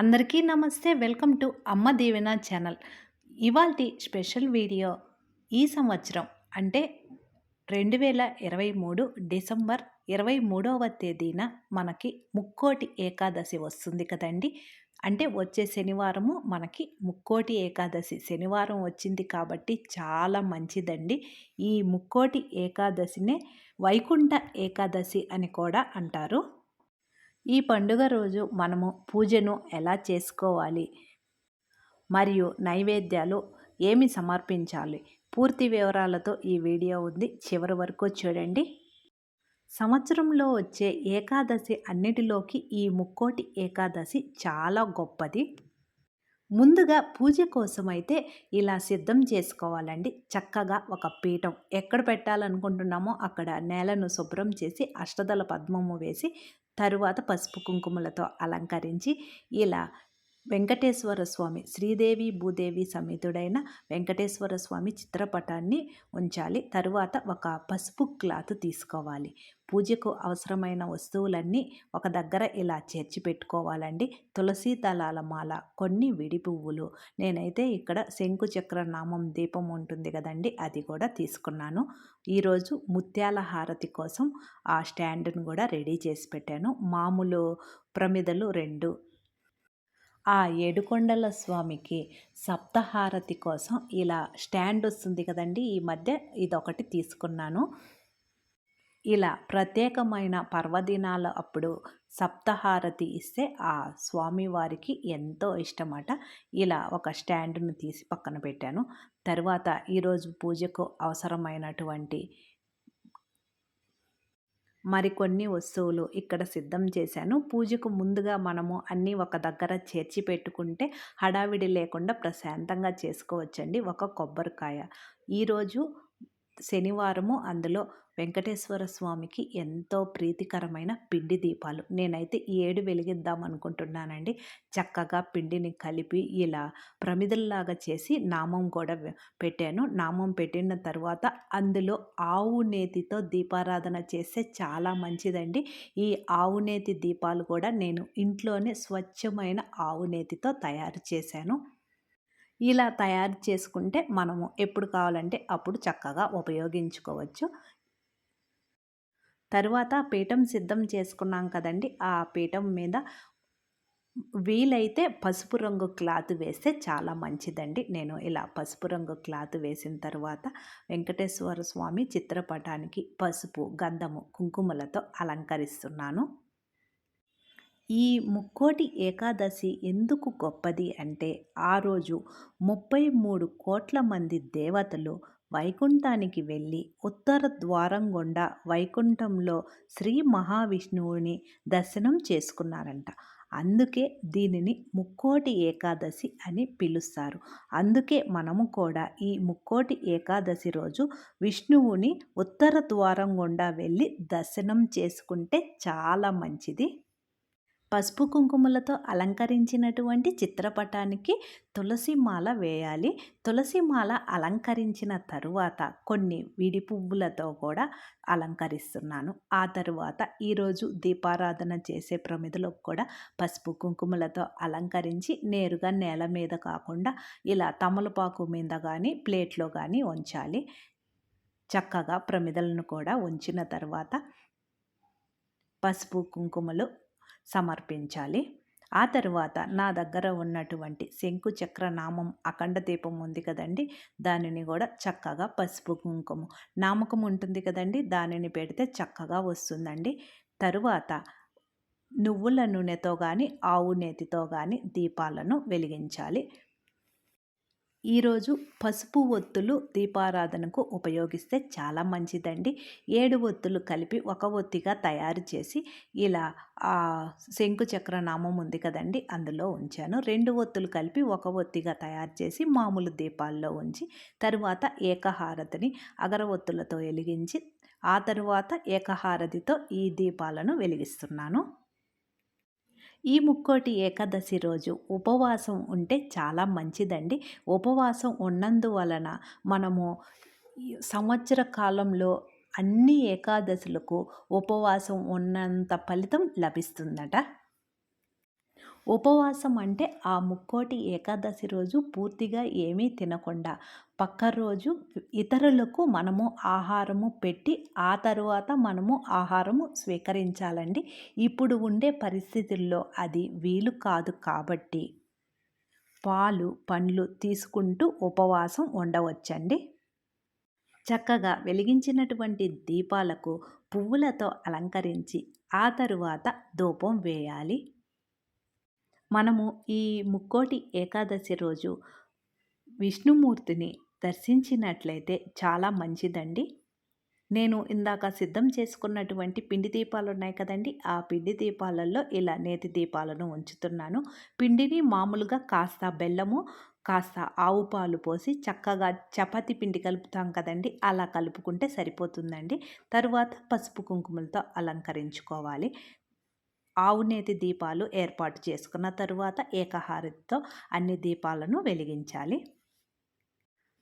అందరికీ నమస్తే. Welcome to Amma Deevena channel. ఇవాల్టి స్పెషల్ వీడియో ఈ సంవత్సరం అంటే రెండు వేల ఇరవై మూడు డిసెంబర్ ఇరవై మూడవ తేదీన మనకి ముక్కోటి ఏకాదశి వస్తుంది కదండి. అంటే వచ్చే శనివారము మనకి ముక్కోటి ఏకాదశి. శనివారం వచ్చింది కాబట్టి చాలా మంచిదండి. ఈ ముక్కోటి ఏకాదశినే వైకుంఠ ఏకాదశి అని కూడా అంటారు. ఈ పండుగ రోజు మనము పూజను ఎలా చేసుకోవాలి? మరియు నైవేద్యాలు ఏమి సమర్పించాలి? పూర్తి వివరాలతో ఈ వీడియో ఉంది. చివరి వరకు చూడండి. సంవత్సరంలో వచ్చే ఏకాదశి అన్నిటిలోకి ఈ ముక్కోటి ఏకాదశి చాలా గొప్పది. ముందుగా పూజ కోసం అయితే ఇలా సిద్ధం చేసుకోవాలండి. చక్కగా ఒక పీఠం ఎక్కడ పెట్టాలనుకుంటున్నామో అక్కడ నేలను శుభ్రం చేసి అష్టదల పద్మము వేసి తరువాత పసుపు కుంకుమలతో అలంకరించి ఇలా వెంకటేశ్వర స్వామి శ్రీదేవి భూదేవి సమేతుడైన వెంకటేశ్వర స్వామి చిత్రపటాన్ని ఉంచాలి. తరువాత ఒక పసుపు క్లాత్ తీసుకోవాలి. పూజకు అవసరమైన వస్తువులన్నీ ఒక దగ్గర ఇలా చేర్చి పెట్టుకోవాలండి. తులసి దళాల మాల కొన్ని విడి పువ్వులు. నేనైతే ఇక్కడ శంకు చక్ర నామం దీపం ఉంటుంది కదండి అది కూడా తీసుకున్నాను. ఈరోజు ముత్యాల హారతి కోసం ఆ స్టాండ్ను కూడా రెడీ చేసి పెట్టాను. మామూలు ప్రమిదలు రెండు ఆ ఏడుకొండల స్వామికి సప్తహారతి కోసం ఇలా స్టాండ్ వస్తుంది కదండి. ఈ మధ్య ఇదొకటి తీసుకున్నాను. ఇలా ప్రత్యేకమైన పర్వదినాల అప్పుడు సప్తహారతి ఇస్తే ఆ స్వామివారికి ఎంతో ఇష్టమట. ఇలా ఒక స్టాండ్ను తీసి పక్కన పెట్టాను. తర్వాత ఈరోజు పూజకు అవసరమైనటువంటి మరికొన్ని వస్తువులు ఇక్కడ సిద్ధం చేశాను. పూజకు ముందుగా మనము అన్నీ ఒక దగ్గర చేర్చి పెట్టుకుంటే హడావిడి లేకుండా ప్రశాంతంగా చేసుకోవచ్చండి. ఒక కొబ్బరికాయ. ఈరోజు శనివారము అందులో వెంకటేశ్వర స్వామికి ఎంతో ప్రీతికరమైన పిండి దీపాలు. నేనైతే ఏడు వెలిగిద్దాం అనుకుంటున్నానండి. చక్కగా పిండిని కలిపి ఇలా ప్రమిదల్లాగా చేసి నామం కూడా పెట్టాను. నామం పెట్టిన తర్వాత అందులో ఆవు నేతితో దీపారాధన చేస్తే చాలా మంచిదండి. ఈ ఆవు నేతి దీపాలు కూడా నేను ఇంట్లోనే స్వచ్ఛమైన ఆవు నేతితో తయారు చేశాను. ఇలా తయారు చేసుకుంటే మనము ఎప్పుడు కావాలంటే అప్పుడు చక్కగా ఉపయోగించుకోవచ్చు. తరువాత పీఠం సిద్ధం చేసుకున్నాం కదండి. ఆ పీఠం మీద వీలైతే పసుపు రంగు క్లాత్ వేస్తే చాలా మంచిదండి. నేను ఇలా పసుపు రంగు క్లాత్ వేసిన తర్వాత వెంకటేశ్వర స్వామి చిత్రపటానికి పసుపు గంధము కుంకుమలతో అలంకరిస్తున్నాను. ఈ ముక్కోటి ఏకాదశి ఎందుకు గొప్పది అంటే ఆ రోజు ముప్పై మూడు కోట్ల మంది దేవతలు వైకుంఠానికి వెళ్ళి ఉత్తర ద్వారం గుండా వైకుంఠంలో శ్రీ మహావిష్ణువుని దర్శనం చేసుకున్నారంట. అందుకే దీనిని ముక్కోటి ఏకాదశి అని పిలుస్తారు. అందుకే మనము కూడా ఈ ముక్కోటి ఏకాదశి రోజు విష్ణువుని ఉత్తర ద్వారం గుండా వెళ్ళి దర్శనం చేసుకుంటే చాలా మంచిది. పసుపు కుంకుమలతో అలంకరించినటువంటి చిత్రపటానికి తులసి మాల వేయాలి. తులసి మాల అలంకరించిన తరువాత కొన్ని విడి పువ్వులతో కూడా అలంకరిస్తున్నాను. ఆ తరువాత ఈరోజు దీపారాధన చేసే ప్రమిదలకు కూడా పసుపు కుంకుమలతో అలంకరించి నేరుగా నేల మీద కాకుండా ఇలా తమలపాకు మీద కానీ ప్లేట్లో కానీ ఉంచాలి. చక్కగా ప్రమిదలను కూడా ఉంచిన తర్వాత పసుపు కుంకుమలు సమర్పించాలి. ఆ తరువాత నా దగ్గర ఉన్నటువంటి శంకు చక్ర నామం అఖండ దీపం ఉంది కదండి దానిని కూడా చక్కగా పసుపు కుంకుమ నామకం ఉంటుంది కదండి దానిని పెడితే చక్కగా వస్తుందండి. తరువాత నువ్వుల నూనెతో కానీ ఆవు నేతితో కానీ దీపాలను వెలిగించాలి. ఈరోజు పసుపు ఒత్తులు దీపారాధనకు ఉపయోగిస్తే చాలా మంచిదండి. ఏడు ఒత్తులు కలిపి ఒక ఒత్తిగా తయారు చేసి ఇలా శంకు చక్ర నామం ఉంది కదండి అందులో ఉంచాను. రెండు ఒత్తులు కలిపి ఒక ఒత్తిగా తయారు చేసి మామూలు దీపాల్లో ఉంచి తరువాత ఏకహారతిని అగరవత్తులతో వెలిగించి ఆ తరువాత ఏకహారతితో ఈ దీపాలను వెలిగిస్తున్నాను. ఈ ముక్కోటి ఏకాదశి రోజు ఉపవాసం ఉంటే చాలా మంచిదండి. ఉపవాసం ఉన్నందువలన మనము సంవత్సర కాలంలో అన్ని ఏకాదశులకు ఉపవాసం ఉన్నంత ఫలితం లభిస్తుందట. ఉపవాసం అంటే ఆ ముక్కోటి ఏకాదశి రోజు పూర్తిగా ఏమీ తినకుండా పక్క రోజు ఇతరులకు మనము ఆహారము పెట్టి ఆ తరువాత మనము ఆహారము స్వీకరించాలండి. ఇప్పుడు ఉండే పరిస్థితుల్లో అది వీలు కాదు కాబట్టి పాలు పండ్లు తీసుకుంటూ ఉపవాసం ఉండవచ్చండి. చక్కగా వెలిగించినటువంటి దీపాలకు పువ్వులతో అలంకరించి ఆ తరువాత ధూపం వేయాలి. మనము ఈ ముక్కోటి ఏకాదశి రోజు విష్ణుమూర్తిని దర్శించినట్లయితే చాలా మంచిదండి. నేను ఇందాక సిద్ధం చేసుకున్నటువంటి పిండి దీపాలు ఉన్నాయి కదండి ఆ పిండి దీపాలలో ఇలా నేతి దీపాలను ఉంచుతున్నాను. పిండిని మామూలుగా కాస్త బెల్లము కాస్త ఆవు పాలు పోసి చక్కగా చపాతి పిండి కలుపుతాం కదండి అలా కలుపుకుంటే సరిపోతుందండి. తరువాత పసుపు కుంకుమలతో అలంకరించుకోవాలి. ఆవునేతి దీపాలు ఏర్పాటు చేసుకున్న తరువాత ఏకహారతితో అన్ని దీపాలను వెలిగించాలి.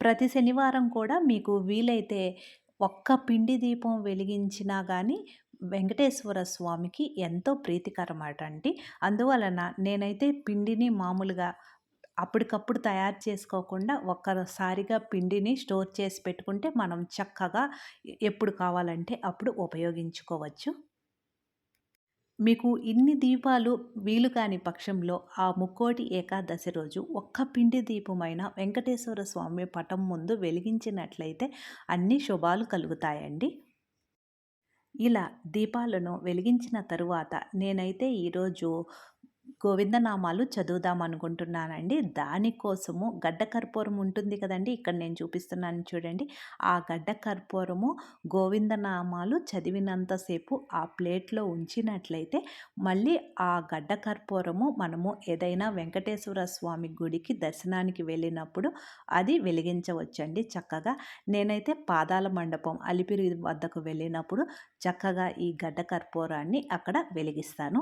ప్రతి శనివారం కూడా మీకు వీలైతే ఒక్క పిండి దీపం వెలిగించినా కానీ వెంకటేశ్వర స్వామికి ఎంతో ప్రీతికరమాట అండి అందువలన నేనైతే పిండిని మామూలుగా అప్పటికప్పుడు తయారు చేసుకోకుండా ఒక్కసారిగా పిండిని స్టోర్ చేసి పెట్టుకుంటే మనం చక్కగా ఎప్పుడు కావాలంటే అప్పుడు ఉపయోగించుకోవచ్చు. మీకు ఇన్ని దీపాలు వీలు కాని పక్షంలో ఆ ముక్కోటి ఏకాదశి రోజు ఒక్క పిండి దీపమైన వెంకటేశ్వర స్వామి పటం ముందు వెలిగించినట్లయితే అన్ని శుభాలు కలుగుతాయండి. ఇలా దీపాలను వెలిగించిన తరువాత నేనైతే ఈరోజు గోవిందనామాలు చదువుదాం అనుకుంటున్నానండి. దానికోసము గడ్డ కర్పూరం ఉంటుంది కదండి. ఇక్కడ నేను చూపిస్తున్నాను చూడండి. ఆ గడ్డ కర్పూరము గోవిందనామాలు చదివినంతసేపు ఆ ప్లేట్లో ఉంచినట్లయితే మళ్ళీ ఆ గడ్డ కర్పూరము మనము ఏదైనా వెంకటేశ్వర స్వామి గుడికి దర్శనానికి వెళ్ళినప్పుడు అది వెలిగించవచ్చండి చక్కగా. నేనైతే పాదాల మండపం అలిపిరి వద్దకు వెళ్ళినప్పుడు చక్కగా ఈ గడ్డ కర్పూరాన్ని అక్కడ వెలిగిస్తాను.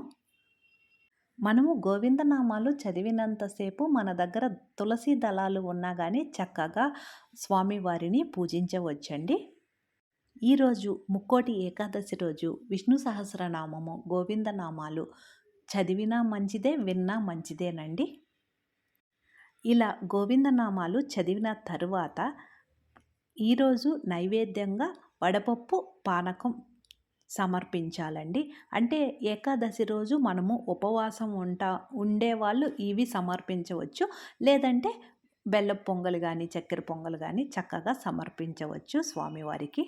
మనము గోవిందనామాలు చదివినంతసేపు మన దగ్గర తులసి దళాలు ఉన్నా కానీ చక్కగా స్వామివారిని పూజించవచ్చండి. ఈరోజు ముక్కోటి ఏకాదశి రోజు విష్ణు సహస్రనామము గోవిందనామాలు చదివినా మంచిదే విన్నా మంచిదేనండి. ఇలా గోవిందనామాలు చదివిన తరువాత ఈరోజు నైవేద్యంగా వడపప్పు పానకం సమర్పించాలండి. అంటే ఏకాదశి రోజు మనము ఉపవాసం ఉంటా ఉండేవాళ్ళు ఇవి సమర్పించవచ్చు. లేదంటే బెల్లం పొంగలు కానీ చక్కెర పొంగలు కానీ చక్కగా సమర్పించవచ్చు స్వామివారికి.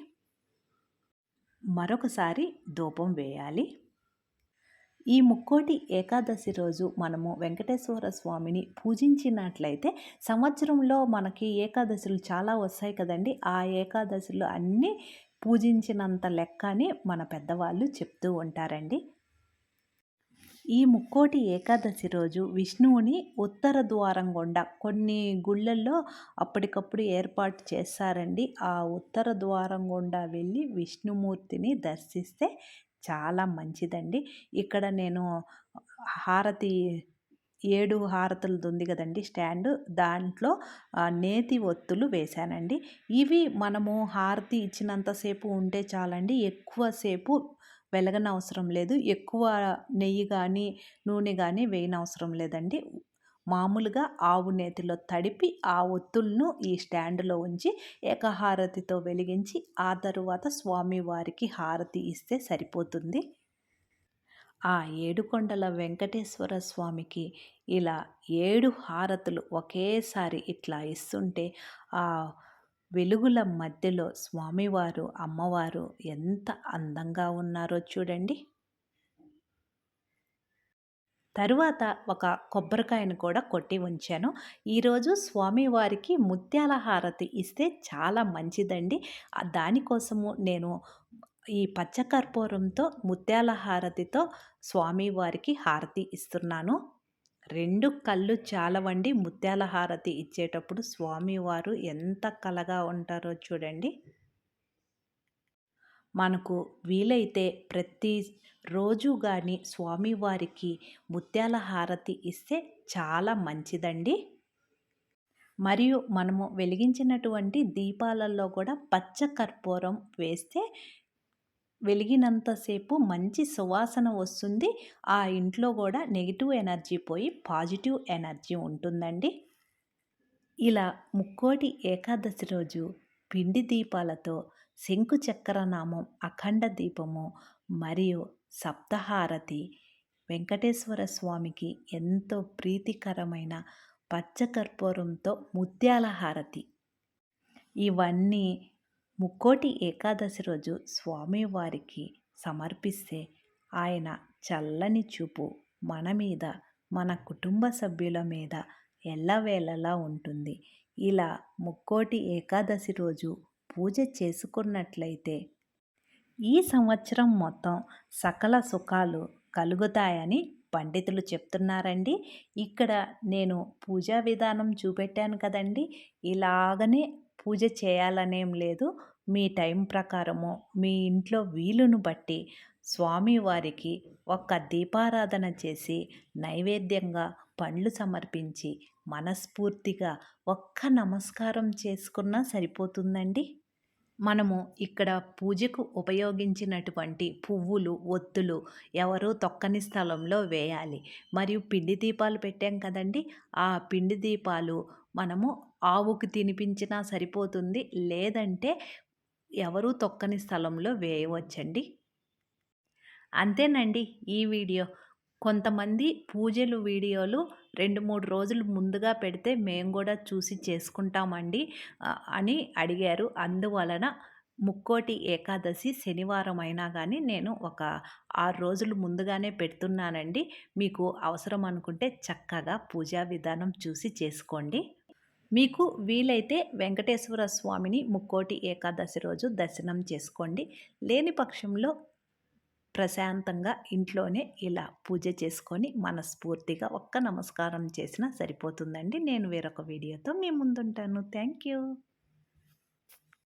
మరొకసారి ధూపం వేయాలి. ఈ ముక్కోటి ఏకాదశి రోజు మనము వెంకటేశ్వర స్వామిని పూజించినట్లయితే సంవత్సరంలో మనకి ఏకాదశులు చాలా వస్తాయి కదండి. ఆ ఏకాదశులు అన్నీ పూజించినంత లెక్క అని మన పెద్దవాళ్ళు చెప్తూ ఉంటారండి. ఈ ముక్కోటి ఏకాదశి రోజు విష్ణువుని ఉత్తర ద్వారం గుండా కొన్ని గుళ్ళల్లో అప్పటికప్పుడు ఏర్పాటు చేస్తారండి. ఆ ఉత్తర ద్వారం గుండా వెళ్ళి విష్ణుమూర్తిని దర్శిస్తే చాలా మంచిదండి. ఇక్కడ నేను హారతి ఏడు హారతులది ఉంది కదండి స్టాండ్. దాంట్లో నేతి ఒత్తులు వేశానండి. ఇవి మనము హారతి ఇచ్చినంతసేపు ఉంటే చాలండి. ఎక్కువసేపు వెలగనవసరం లేదు. ఎక్కువ నెయ్యి కానీ నూనె కానీ వేయనవసరం లేదండి. మామూలుగా ఆవు నేతిలో తడిపి ఆ ఒత్తులను ఈ స్టాండ్లో ఉంచి ఏకహారతితో వెలిగించి ఆ తరువాత స్వామివారికి హారతి ఇస్తే సరిపోతుంది. ఆ ఏడుకొండల వెంకటేశ్వర స్వామికి ఇలా ఏడు హారతులు ఒకేసారి ఇట్లా ఇస్తుంటే ఆ వెలుగుల మధ్యలో స్వామివారు అమ్మవారు ఎంత అందంగా ఉన్నారో చూడండి. తరువాత ఒక కొబ్బరికాయను కూడా కొట్టి ఉంచాను. ఈరోజు స్వామివారికి ముత్యాల హారతి ఇస్తే చాలా మంచిదండి. దానికోసము నేను ఈ పచ్చకర్పూరంతో ముత్యాల హారతితో స్వామివారికి హారతి ఇస్తున్నాను. రెండు కళ్ళు చాలవండి ముత్యాల హారతి ఇచ్చేటప్పుడు స్వామివారు ఎంత కలగా ఉంటారో చూడండి. మనకు వీలైతే ప్రతి రోజు కానీ స్వామివారికి ముత్యాల హారతి ఇస్తే చాలా మంచిదండి. మరియు మనము వెలిగించినటువంటి దీపాలలో కూడా పచ్చ కర్పూరం వేస్తే వెలిగినంతసేపు మంచి సువాసన వస్తుంది. ఆ ఇంట్లో కూడా నెగిటివ్ ఎనర్జీ పోయి పాజిటివ్ ఎనర్జీ ఉంటుందండి. ఇలా ముక్కోటి ఏకాదశి రోజు పిండి దీపాలతో శంకు చక్ర నామం అఖండ దీపము మరియు సప్తహారతి వెంకటేశ్వర స్వామికి ఎంతో ప్రీతికరమైన పచ్చకర్పూరంతో ముత్యాల హారతి ఇవన్నీ ముక్కోటి ఏకాదశి రోజు స్వామివారికి సమర్పిస్తే ఆయన చల్లని చూపు మన మీద మన కుటుంబ సభ్యుల మీద ఎల్లవేళలా ఉంటుంది. ఇలా ముక్కోటి ఏకాదశి రోజు పూజ చేసుకున్నట్లయితే ఈ సంవత్సరం మొత్తం సకల సుఖాలు కలుగుతాయని పండితులు చెప్తున్నారండి. ఇక్కడ నేను పూజా విధానం చూపెట్టాను కదండి. ఇలాగనే పూజ చేయాలనేం లేదు. మీ టైం ప్రకారము మీ ఇంట్లో వీలును బట్టి స్వామివారికి ఒక్క దీపారాధన చేసి నైవేద్యంగా పండ్లు సమర్పించి మనస్ఫూర్తిగా ఒక్క నమస్కారం చేసుకున్నా సరిపోతుందండి? మనము ఇక్కడ పూజకు ఉపయోగించినటువంటి పువ్వులు ఒత్తులు ఎవరూ తొక్కని స్థలంలో వేయాలి. మరియు పిండి దీపాలు పెట్టాం కదండి. ఆ పిండి దీపాలు మనము ఆవుకు తినిపించినా సరిపోతుంది. లేదంటే ఎవరూ తొక్కని స్థలంలో వేయవచ్చండి. అంతేనండి ఈ వీడియో. కొంతమంది పూజలు వీడియోలు రెండు మూడు రోజులు ముందుగా పెడితే మేము కూడా చూసి చేసుకుంటామండి అని అడిగారు. అందువలన ముక్కోటి ఏకాదశి శనివారం అయినా కానీ నేను ఒక ఆరు రోజులు ముందుగానే పెడుతున్నానండి. మీకు అవసరం అనుకుంటే చక్కగా పూజా విధానం చూసి చేసుకోండి. మీకు వీలైతే వెంకటేశ్వర స్వామిని ముక్కోటి ఏకాదశి రోజు దర్శనం చేసుకోండి. లేని పక్షంలో ప్రశాంతంగా ఇంట్లోనే ఇలా పూజ చేసుకొని మనస్ఫూర్తిగా ఒక్క నమస్కారం చేసినా సరిపోతుందండి. నేను వేరొక వీడియోతో మీ ముందుంటాను. Thank you.